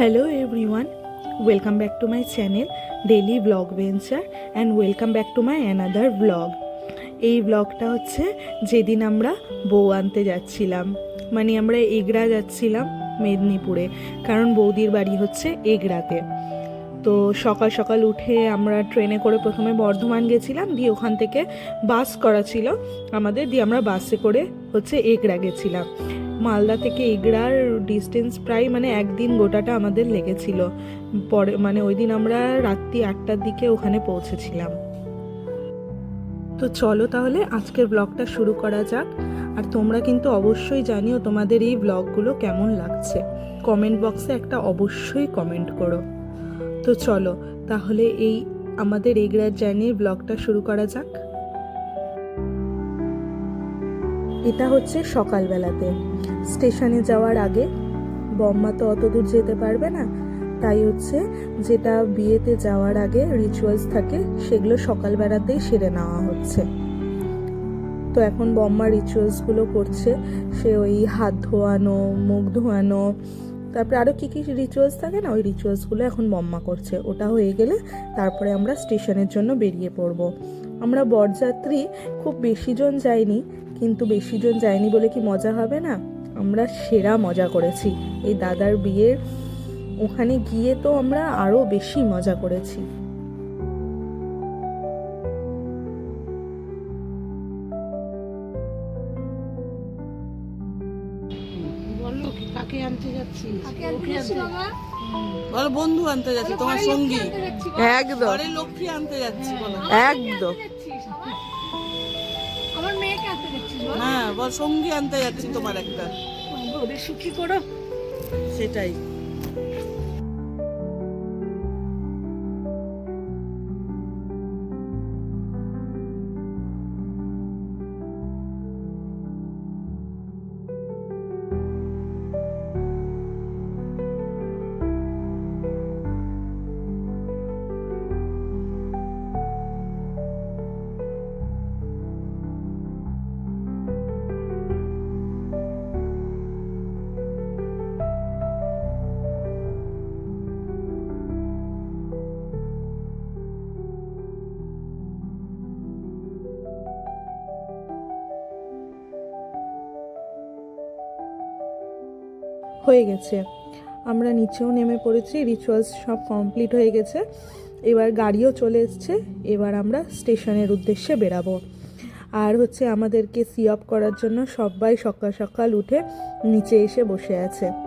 Hello everyone welcome back to my channel daily vlog venture and welcome back to my another vlog এই ব্লগটা হচ্ছে যেদিন আমরা বউ আনতে যাচ্ছিলাম। মানে আমরা এগড়া যাচ্ছিলাম মেদিনীপুরে, কারণ বৌদির বাড়ি হচ্ছে এগড়াতে তো সকাল সকাল উঠে আমরা ট্রেনে করে প্রথমে বর্ধমান গেছিলাম, দিয়ে ওখান থেকে বাস করা ছিল। আমাদের দিয়ে আমরা বাসে করে হচ্ছে এগড়া গেছিলাম। মালদা থেকে এগড়ার ডিস্টেন্স প্রায় মানে একদিন গোটাটা আমাদের লেগেছিল। পরে মানে ওই দিন আমরা রাত্রি আটটার দিকে ওখানে পৌঁছেছিলাম। তো চলো তাহলে আজকের ব্লগটা শুরু করা যাক। আর তোমরা কিন্তু অবশ্যই জানিও তোমাদের এই ব্লগগুলো কেমন লাগছে। কমেন্ট বক্সে একটা অবশ্যই কমেন্ট করো। তো চলো তাহলে এই আমাদের এগড়ার জার্নির ব্লগটা শুরু করা যাক। এটা হচ্ছে সকালবেলাতে। স্টেশনে যাওয়ার আগে বম্মা তো অত দূর যেতে পারবে না, তাই হচ্ছে যেটা বিয়েতে যাওয়ার আগে রিচুয়ালস থাকে, সেগুলো সকালবেলাতেই সেরে নেওয়া হচ্ছে। তো এখন বম্মা রিচুয়ালসগুলো করছে, সে ওই হাত ধোয়ানো, মুখ ধোয়ানো, তারপরে আরও কী কী রিচুয়ালস থাকে না, ওই রিচুয়ালসগুলো এখন বম্মা করছে। ওটা হয়ে গেলে তারপরে আমরা স্টেশনের জন্য বেরিয়ে পড়ব। আমরা বরযাত্রী খুব বেশি জন যাইনি কিন্তু বেশিজন যায়নি বলে কি মজা হবে না? আমরা সেরা মজা করেছি। এই দাদার বিয়ের ওখানে গিয়ে তো আমরা আরও বেশি মজা করেছি। বলো আনতে যাচ্ছি কাকে আনতে যাচ্ছি বাবা? বলো বন্ধু আনতে যাচ্ছি তোমার সঙ্গী। একদম। লক্ষ্মী আনতে যাচ্ছি একদম। হ্যাঁ বল সঙ্গী আনতে যাচ্ছি তোমার একটা। ওদের সুখী করো। সেটাই। হয়ে গেছে। আমরা নিচেও নেমে পড়েছি রিচুয়ালস সব কমপ্লিট হয়ে গেছে। এবার গাড়িও চলে এসছে, এবার আমরা স্টেশনের উদ্দেশ্যে বেরাবো। আর হচ্ছে আমাদেরকে সি অফ করার জন্য সবাই সকাল সকাল উঠে নিচে এসে বসে আছে।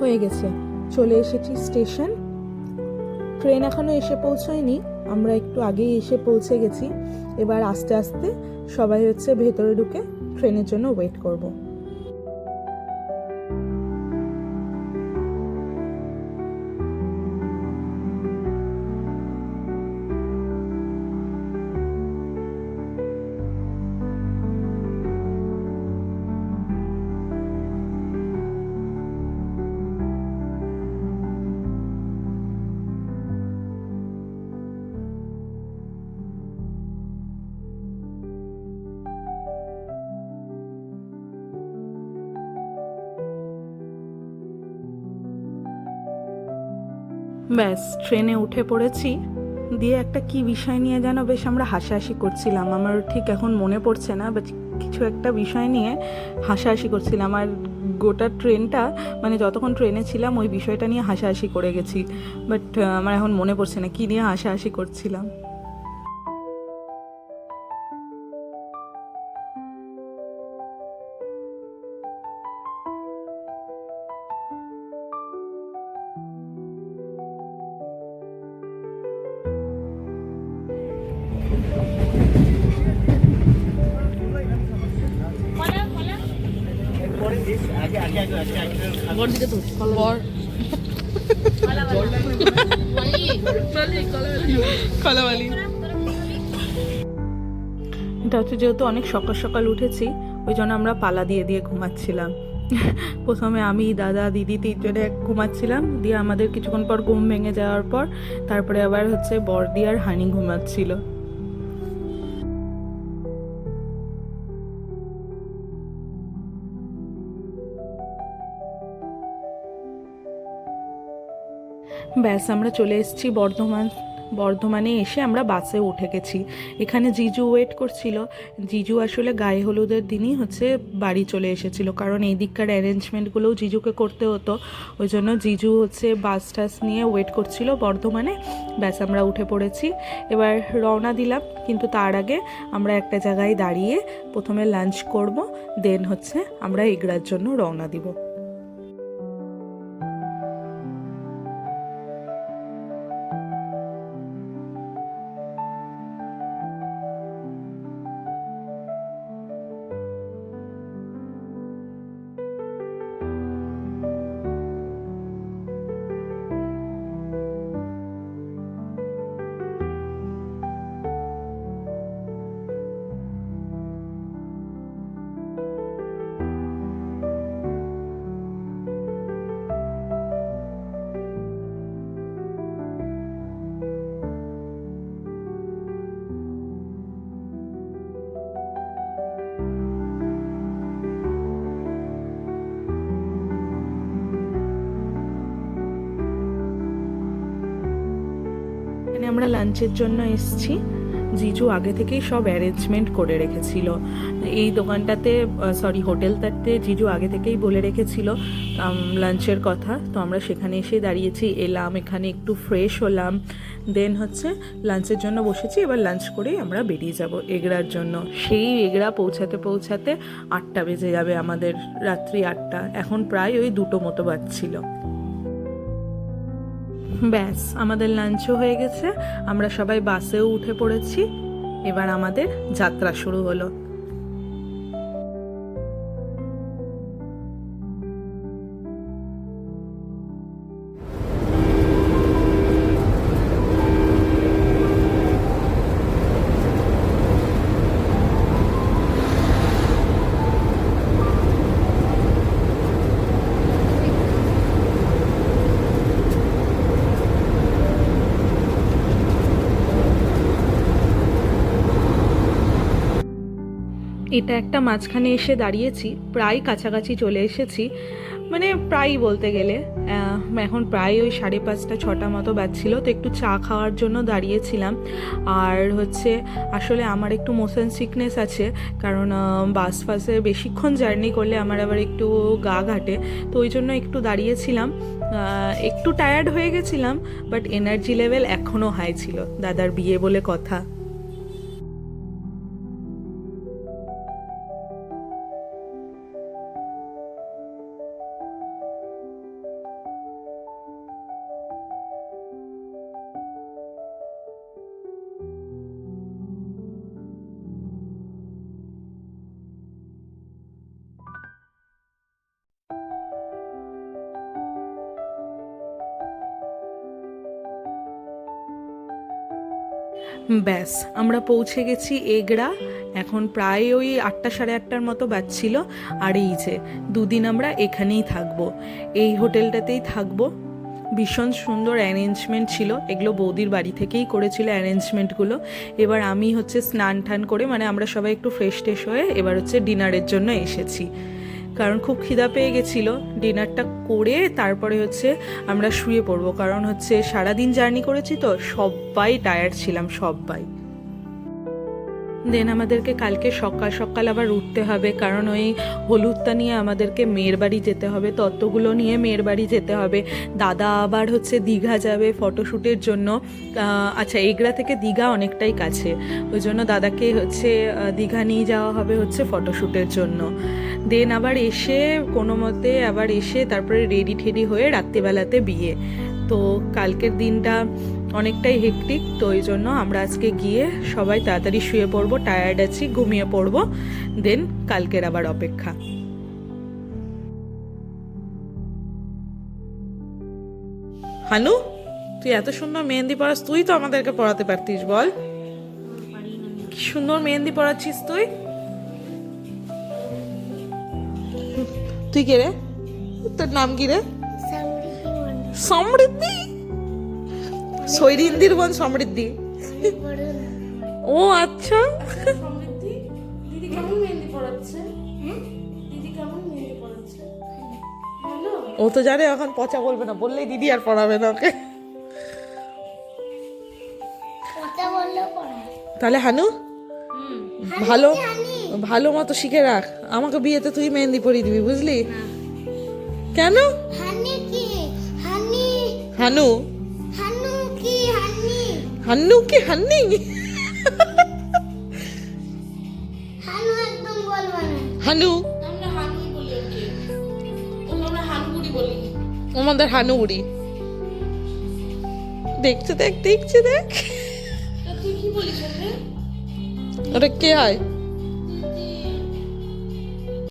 হয়ে গেছে। চলে এসেছি স্টেশন। ট্রেন এখনও এসে পৌঁছয়নি। আমরা একটু আগেই এসে পৌঁছে গেছি। এবার আস্তে আস্তে সবাই হচ্ছে ভেতরে ঢুকে ট্রেনের জন্য ওয়েট করব। ব্যাস, ট্রেনে উঠে পড়েছি। দিয়ে একটা কি বিষয় নিয়ে যেন বেশ আমরা হাসাহাসি করছিলাম। আমার ঠিক এখন মনে পড়ছে না বাট কিছু একটা বিষয় নিয়ে হাসাহাসি করছিলাম। আর গোটা ট্রেনটা মানে যতক্ষণ ট্রেনে ছিলাম, ওই বিষয়টা নিয়ে হাসাহাসি করে গেছি। বাট আমার এখন মনে পড়ছে না কী নিয়ে হাসাহাসি করছিলাম। এটা হচ্ছে যেহেতু অনেক সকাল সকাল উঠেছি, ওই জন্য আমরা পালা দিয়ে দিয়ে ঘুমাচ্ছিলাম। প্রথমে আমি, দাদা, দিদি তিনজনে ঘুমাচ্ছিলাম, দিয়ে আমাদের কিছুক্ষণ পর ঘুম ভেঙে যাওয়ার পর, তারপরে আবার হচ্ছে বর দিয়ে আর হানি ঘুমাচ্ছিল। ব্যাস, আমরা চলে এসেছি বর্ধমান, বর্ধমানে এসে আমরা বাসে উঠে গেছি। এখানে জিজু ওয়েট করছিল। জিজু আসলে গায়ে হলুদের দিনই হচ্ছে বাড়ি চলে এসেছিল, কারণ এই দিককার অ্যারেঞ্জমেন্টগুলোও জিজুকে করতে হতো। ওই জন্য জিজু হচ্ছে বাস টাস নিয়ে ওয়েট করছিল বর্ধমানে। ব্যাস, আমরা উঠে পড়েছি। এবার রওনা দিলাম, কিন্তু তার আগে আমরা একটা জায়গায় দাঁড়িয়ে প্রথমে লাঞ্চ করব দেন হচ্ছে আমরা এগড়ার জন্য রওনা দিব। আমরা লাঞ্চের জন্য এসছি। জিজু আগে থেকেই সব অ্যারেঞ্জমেন্ট করে রেখেছিল। এই দোকানটাতে সরি হোটেলটাতে জিজু আগে থেকেই বলে রেখেছিল লাঞ্চের কথা। তো আমরা সেখানে এসে দাঁড়িয়েছি, এলাম, এখানে একটু ফ্রেশ হলাম। দেন হচ্ছে লাঞ্চের জন্য বসেছি, এবার লাঞ্চ করেই আমরা বেরিয়ে যাব এগড়ার জন্য। সেই এগড়া পৌঁছাতে পৌঁছাতে আটটা বেজে যাবে আমাদের রাত্রি আটটা। এখন প্রায় ওই দুটো মতো বাজছিল। ব্যাস, আমাদের লাঞ্চও হয়ে গেছে, আমরা সবাই বাসেও উঠে পড়েছি। এবার আমাদের যাত্রা শুরু হলো। এটা একটা মাঝখানে এসে দাঁড়িয়েছি, প্রায় কাছাকাছি চলে এসেছি। মানে প্রায় বলতে গেলে এখন প্রায় ওই সাড়ে পাঁচটা, ছটা মতো বাজছিল, তো একটু চা খাওয়ার জন্য দাঁড়িয়েছিলাম। আর হচ্ছে, আসলে আমার একটু মোশন সিকনেস আছে, কারণ বাস ফাসে বেশিক্ষণ জার্নি করলে আমার আবার একটু গা ঘাটে, তো ওই জন্য একটু দাঁড়িয়েছিলাম। একটু টায়ার্ড হয়ে গেছিলাম বাট এনার্জি লেভেল এখনও হাই ছিল। দাদার বিয়ে বলে কথা। ব্যাস। আমরা পৌঁছে গেছি এগড়া। এখন প্রায় ওই আটটা সাড়ে আটটার মতো বাজছিল। আর এই যে, দুদিন আমরা এখানেই থাকব। এই হোটেলটাতেই থাকব। ভীষণ সুন্দর অ্যারেঞ্জমেন্ট ছিল। এগুলো বৌদির বাড়ি থেকেই করেছিল অ্যারেঞ্জমেন্টগুলো এবার আমি হচ্ছে স্নান টান করে মানে আমরা সবাই একটু ফ্রেশ ট্রেশ হয়ে এবার হচ্ছে ডিনারের জন্য এসেছি। কারণ খুব খিদা পেয়ে গেছিল। ডিনারটা করে তারপরে হচ্ছে আমরা শুয়ে পড়ব। কারণ হচ্ছে সারাদিন জার্নি করেছি তো, সবাই টায়ার্ড ছিলাম, সবাই। দেন আমাদেরকে কালকে সকাল সকাল আবার উঠতে হবে। কারণ ওই হলুদটা নিয়ে আমাদেরকে মেয়ের বাড়ি যেতে হবে তত্ত্বগুলো নিয়ে মেয়ের বাড়ি যেতে হবে। দাদা আবার হচ্ছে দীঘা যাবে ফটোশ্যুটের জন্য। আচ্ছা এগড়া থেকে দীঘা অনেকটাই কাছে। ওই জন্য দাদাকে হচ্ছে দীঘা নিয়ে যাওয়া হবে হচ্ছে ফটোশ্যুটের জন্য। দেন আবার এসে কোনো মতে আবার এসে তারপরে রেডি ঠেডি হয়ে রাত্রিবেলাতে বিয়ে। তো কালকের দিনটা অনেকটাই হেকটিক তো ওই জন্য আমরা আজকে গিয়ে সবাই তাড়াতাড়ি শুয়ে পড়ব টায়ার্ড আছি, ঘুমিয়ে পড়ব। দেন কালকের আবার অপেক্ষা। হানু, তুই এত সুন্দর মেহেন্দি পড়াস তুই তো আমাদেরকে পড়াতে পারতিস, বল। কি সুন্দর মেহেন্দি পড়াচ্ছিস তুই? তুই কে রে? তোর নাম কি রে? সমৃদ্ধি। সৈরিন্দির বোন সমৃদ্ধি। ও আচ্ছা। ও তো জানে এখন পচা বলবে না বললেই দিদি আর পড়াবে না ওকে। তাহলে হানু? ভালো? ভালো মতো শিখে রাখ। আমাকে বিয়েতে তুই মেহেন্দি পরিয়ে দিবি বুঝলি? কেন? হানি কি? হানি। হানু? হানু কি হানি? হান্নু কি হান্নি হানু হানুগুড়ি আমাদের হানু উড়ি দেখছে দেখ দেখছে দেখ। তা তুই কি বলিস ওকে? ওটা কে হয়